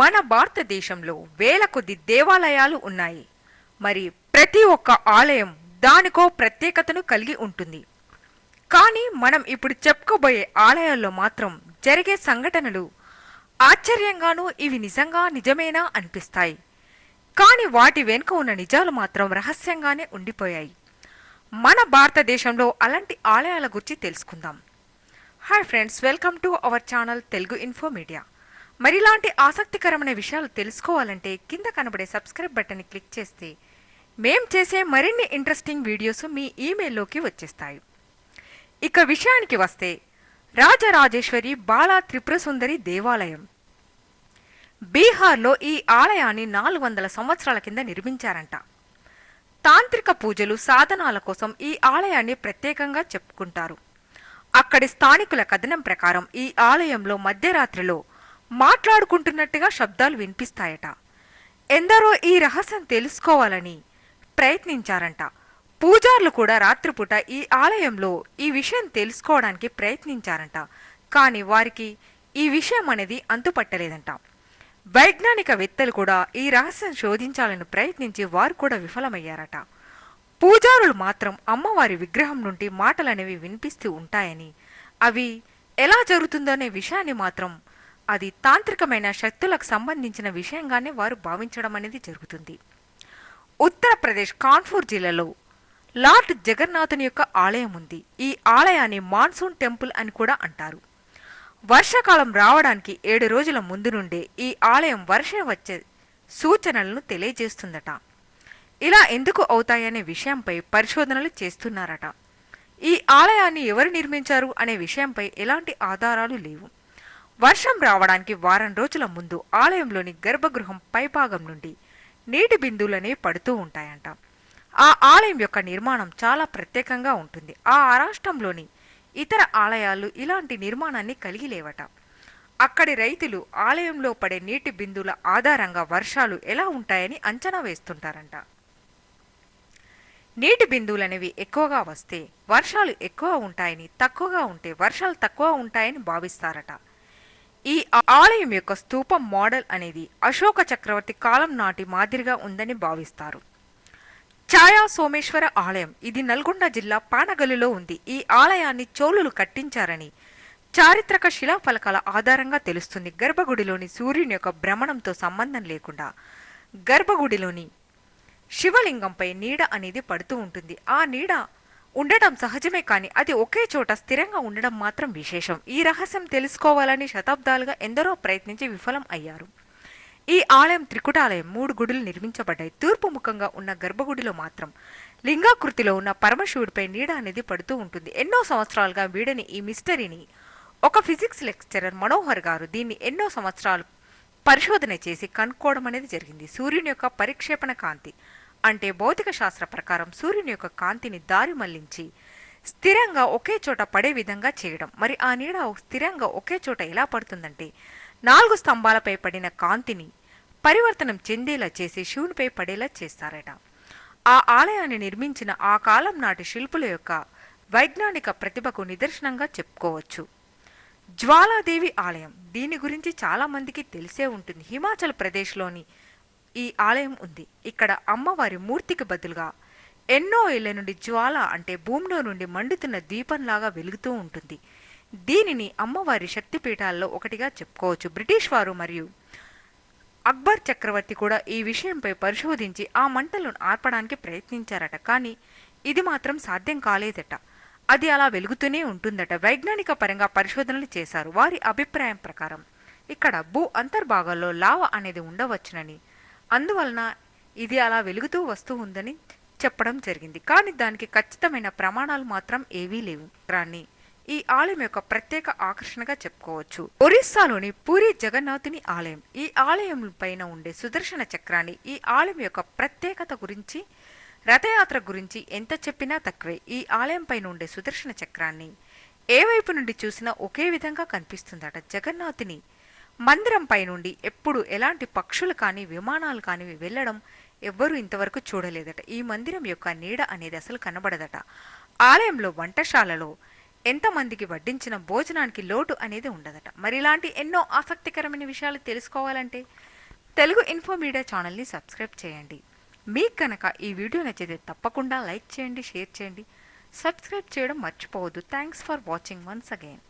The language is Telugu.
మన భారతదేశంలో వేల కొద్ది దేవాలయాలు ఉన్నాయి. మరి ప్రతి ఒక్క ఆలయం దానికో ప్రత్యేకతను కలిగి ఉంటుంది. కానీ మనం ఇప్పుడు చెప్పుకోబోయే ఆలయాల్లో మాత్రం జరిగే సంఘటనలు ఆశ్చర్యంగానూ ఇవి నిజంగా నిజమేనా అనిపిస్తాయి. కానీ వాటి వెనుక ఉన్న నిజాలు మాత్రం రహస్యంగానే ఉండిపోయాయి. మన భారతదేశంలో అలాంటి ఆలయాల గురించి తెలుసుకుందాం. Hi friends welcome to our channel Telugu info media మరిలాంటి ఆసక్తికరమైన విషయాలు తెలుసుకోవాలంటే కింద కనబడే సబ్స్క్రైబ్ బటన్ని క్లిక్ చేస్తే మేం చేసే మరిన్ని ఇంట్రెస్టింగ్ వీడియోస్ మీ ఈమెయిల్లోకి వచ్చేస్తాయి. ఇక విషయానికి వస్తే రాజరాజేశ్వరి బాలా త్రిపుర సుందరి దేవాలయం. బీహార్లో ఈ ఆలయాన్ని నాలుగు వందల సంవత్సరాల కింద నిర్మించారంట. తాంత్రిక పూజలు సాధనాల కోసం ఈ ఆలయాన్ని ప్రత్యేకంగా చెప్పుకుంటారు. అక్కడి స్థానికుల కథనం ప్రకారం ఈ ఆలయంలో మధ్యరాత్రిలో మాట్లాడుకుంటున్నట్టుగా శబ్దాలు వినిపిస్తాయట. ఎందరో ఈ రహస్యం తెలుసుకోవాలని ప్రయత్నించారంట. పూజార్లు కూడా రాత్రిపూట ఈ ఆలయంలో ఈ విషయం తెలుసుకోవడానికి ప్రయత్నించారంట. కానీ వారికి ఈ విషయం అనేది అంతుపట్టలేదంట. వైజ్ఞానికవేత్తలు కూడా ఈ రహస్యం శోధించాలని ప్రయత్నించి వారు కూడా విఫలమయ్యారట. పూజారులు మాత్రం అమ్మవారి విగ్రహం నుండి మాటలనేవి వినిపిస్తూ ఉంటాయని అవి ఎలా జరుగుతుందనే విషయాన్ని మాత్రం అది తాంత్రికమైన శక్తులకు సంబంధించిన విషయంగానే వారు భావించడం అనేది జరుగుతుంది. ఉత్తరప్రదేశ్ కాన్పూర్ జిల్లాలో లార్డ్ జగన్నాథుని యొక్క ఆలయం ఉంది. ఈ ఆలయాన్ని మాన్సూన్ టెంపుల్ అని కూడా అంటారు. వర్షాకాలం రావడానికి ఏడు రోజుల ముందు నుండే ఈ ఆలయం వర్షం వచ్చే సూచనలను తెలియజేస్తుందట. ఇలా ఎందుకు అవుతాయనే విషయంపై పరిశోధనలు చేస్తున్నారట. ఈ ఆలయాన్ని ఎవరు నిర్మించారు అనే విషయంపై ఎలాంటి ఆధారాలు లేవు. వర్షం రావడానికి వారం రోజుల ముందు ఆలయంలోని గర్భగృహం పైభాగం నుండి నీటి బిందువులనే పడుతూ ఉంటాయంట. ఆ ఆలయం యొక్క నిర్మాణం చాలా ప్రత్యేకంగా ఉంటుంది. ఆ రాష్ట్రంలోని ఇతర ఆలయాలు ఇలాంటి నిర్మాణాన్ని కలిగి లేవట. అక్కడి రైతులు ఆలయంలో పడే నీటి బిందువుల ఆధారంగా వర్షాలు ఎలా ఉంటాయని అంచనా వేస్తుంటారంట. నీటి బిందువులు అనేవి ఎక్కువగా వస్తే వర్షాలు ఎక్కువ ఉంటాయని తక్కువగా ఉంటే వర్షాలు తక్కువ ఉంటాయని భావిస్తారట. ఈ ఆలయం యొక్క స్థూపం మోడల్ అనేది అశోక చక్రవర్తి కాలం నాటి మాదిరిగా ఉందని భావిస్తారు. ఛాయా సోమేశ్వర ఆలయం ఇది నల్గొండ జిల్లా పానగల్లులో ఉంది. ఈ ఆలయాన్ని చోళులు కట్టించారని చారిత్రక శిలాఫలకాల ఆధారంగా తెలుస్తుంది. గర్భగుడిలోని సూర్యుని యొక్క భ్రమణంతో సంబంధం లేకుండా గర్భగుడిలోని శివలింగంపై నీడ అనేది పడుతూ ఉంటుంది. ఆ నీడ ఉండటం సహజమే కానీ అది ఒకే చోట స్థిరంగా ఉండడం మాత్రం విశేషం. ఈ రహస్యం తెలుసుకోవాలని శతాబ్దాలుగా ఎందరో ప్రయత్నించి విఫలం అయ్యారు. ఈ ఆలయం త్రికుటాలయం మూడు గుడులు నిర్మించబడ్డాయి. తూర్పు ముఖంగా ఉన్న గర్భగుడిలో మాత్రం లింగాకృతిలో ఉన్న పరమశివుడిపై నీడ అనేది పడుతూ ఉంటుంది. ఎన్నో సంవత్సరాలుగా వీడని ఈ మిస్టరీని ఒక ఫిజిక్స్ లెక్చరర్ మనోహర్ గారు దీన్ని ఎన్నో సంవత్సరాలు పరిశోధన చేసి కనుక్కోవడం అనేది జరిగింది. సూర్యుని యొక్క పరిక్షేపణ కాంతి అంటే భౌతిక శాస్త్ర ప్రకారం సూర్యుని యొక్క కాంతిని దారి మళ్ళించి స్థిరంగా ఒకే చోట పడే విధంగా చేయడం. మరి ఆ నీడ స్థిరంగా ఒకే చోట ఎలా పడుతుందంటే నాలుగు స్తంభాలపై పడిన కాంతిని పరివర్తనం చెందేలా చేసి శివునిపై పడేలా చేస్తారట. ఆ ఆలయాన్ని నిర్మించిన ఆ కాలం నాటి శిల్పుల యొక్క వైజ్ఞానిక ప్రతిభకు నిదర్శనంగా చెప్పుకోవచ్చు. జ్వాలాదేవి ఆలయం దీని గురించి చాలామందికి తెలిసే ఉంటుంది. హిమాచల్ ప్రదేశ్లోని ఈ ఆలయం ఉంది. ఇక్కడ అమ్మవారి మూర్తికి బదులుగా ఎన్నో ఏళ్ళ నుండి జ్వాల అంటే భూమిలో నుండి మండుతున్న దీపంలాగా వెలుగుతూ ఉంటుంది. దీనిని అమ్మవారి శక్తిపీఠాల్లో ఒకటిగా చెప్పుకోవచ్చు. బ్రిటిష్ వారు మరియు అక్బర్ చక్రవర్తి కూడా ఈ విషయంపై పరిశోధించి ఆ మంటలను ఆర్పడానికి ప్రయత్నించారట. కానీ ఇది మాత్రం సాధ్యం కాలేదట. అది అలా వెలుగుతూనే ఉంటుందట. వైజ్ఞానిక పరంగా పరిశోధనలు చేశారు. వారి అభిప్రాయం ప్రకారం ఇక్కడ భూ అంతర్భాగాల్లో లావ అనేది ఉండవచ్చునని అందువలన ఇది అలా వెలుగుతూ వస్తూ ఉందని చెప్పడం జరిగింది. కానీ దానికి ఖచ్చితమైన ప్రమాణాలు మాత్రం ఏవీ లేవు. రాని ఈ ఆలయం యొక్క ప్రత్యేక ఆకర్షణగా చెప్పుకోవచ్చు. ఒరిస్సాలోని పూరి జగన్నాథుని ఆలయం. ఈ ఆలయం పైన ఉండే సుదర్శన చక్రాన్ని ఈ ఆలయం యొక్క ప్రత్యేకత గురించి రథయాత్ర గురించి ఎంత చెప్పినా తక్కువే. ఈ ఆలయం పైన ఉండే సుదర్శన చక్రాన్ని ఏ వైపు నుండి చూసినా ఒకే విధంగా కనిపిస్తుందట జగన్నాథుని మందిరం పై నుండి ఎప్పుడు ఎలాంటి పక్షులు కానీ విమానాలు కానీ వెళ్ళడం ఎవ్వరూ ఇంతవరకు చూడలేదట. ఈ మందిరం యొక్క నీడ అనేది అసలు కనబడదట. ఆలయంలో వంటశాలలో ఎంతమందికి వడ్డించిన భోజనానికి లోటు అనేది ఉండదట. మరి ఇలాంటి ఎన్నో ఆసక్తికరమైన విషయాలు తెలుసుకోవాలంటే తెలుగు ఇన్ఫో మీడియా ఛానల్ని సబ్స్క్రైబ్ చేయండి. మీకు కనుక ఈ వీడియో నచ్చితే తప్పకుండా లైక్ చేయండి షేర్ చేయండి. సబ్స్క్రైబ్ చేయడం మర్చిపోవద్దు. Thanks for watching once again.